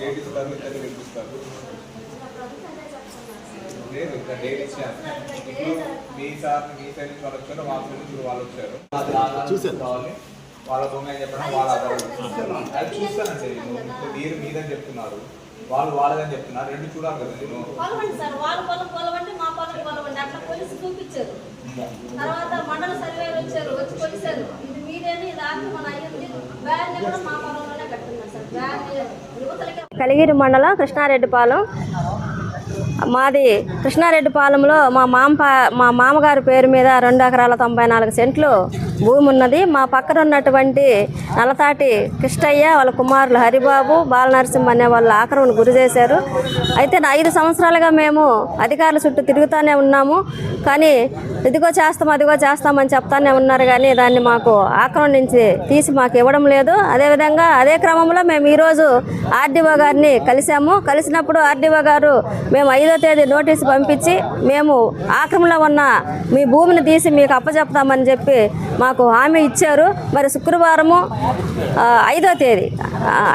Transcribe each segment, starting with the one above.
Date ఇస్తారు ఇద్దరు పిలిపిస్తారు లేదు ఇక్కడ డేట్ ఇచ్చాను. ఇప్పుడు మీ సార్ మీ సైడ్ నుంచి వాళ్ళు వచ్చారు వాళ్ళ సైడ్ నుంచి వాళ్ళు వచ్చారు. కావాలి. వాళ్ళ అని చెప్పడం వాళ్ళ అది చూస్తానండి నేను. మీరు మీదని చెప్తున్నారు. వాళ్ళు వాళ్ళదని చెప్తున్నారు. రెండు చూడాలి కదా నేను. కొలవండి సార్. వాళ్ళ పొలం కొలవండి మా పొలం కొలవండి అట్లా పోలీసు చూపించారు. తర్వాత మండల సర్వేలు వచ్చారు వచ్చి కొలిసారు ఇది మీదేని ఇది ఆక్రమణ అయ్యింది. బ్యాన్ కూడా మా పొలంలోనే కట్టున్నారు సార్ బ్యాన్ యువతలకి కలిగిరి మండలం కృష్ణారెడ్డిపాలెం. మాది కృష్ణారెడ్డిపాలెంలో మా మామ మా మామగారి పేరు మీద రెండు ఎకరాల తొంభై నాలుగు సెంట్లు భూమి ఉన్నది. మా పక్కన ఉన్నటువంటి నలతాటి కృష్ణయ్య వాళ్ళ కుమారులు హరిబాబు బాలనరసింహ అనే వాళ్ళ ఆక్రమణ గురి చేశారు. అయితే ఐదు సంవత్సరాలుగా మేము అధికారుల చుట్టూ తిరుగుతూనే ఉన్నాము. కానీ ఇదిగో చేస్తాం అదిగో చేస్తామని చెప్తానే ఉన్నారు కానీ దాన్ని మాకు ఆక్రమణ నుంచి తీసి మాకు ఇవ్వడం లేదు. అదేవిధంగా అదే క్రమంలో మేము ఈరోజు ఆర్డీఓ గారిని కలిసాము కలిసినప్పుడు ఆర్డీఓ గారు మేము ఐదో తేదీ నోటీసు పంపించి మేము ఆక్రమణలో ఉన్న మీ భూమిని తీసి మీకు అప్పచెప్తామని చెప్పి మాకు హామీ ఇచ్చారు. మరి శుక్రవారము ఐదో తేదీ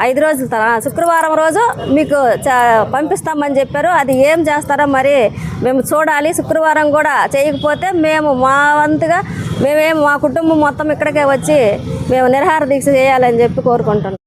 ఐదు రోజుల తర్వాత శుక్రవారం రోజు మీకు పంపిస్తామని చెప్పారు. అది ఏం చేస్తారో మరి మేము చూడాలి. శుక్రవారం కూడా చేయకపోతే మేము మా వంతుగా మేమేం మా కుటుంబం మొత్తం ఇక్కడికే వచ్చి మేము నిరహార దీక్ష చేయాలని చెప్పి కోరుకుంటున్నాం.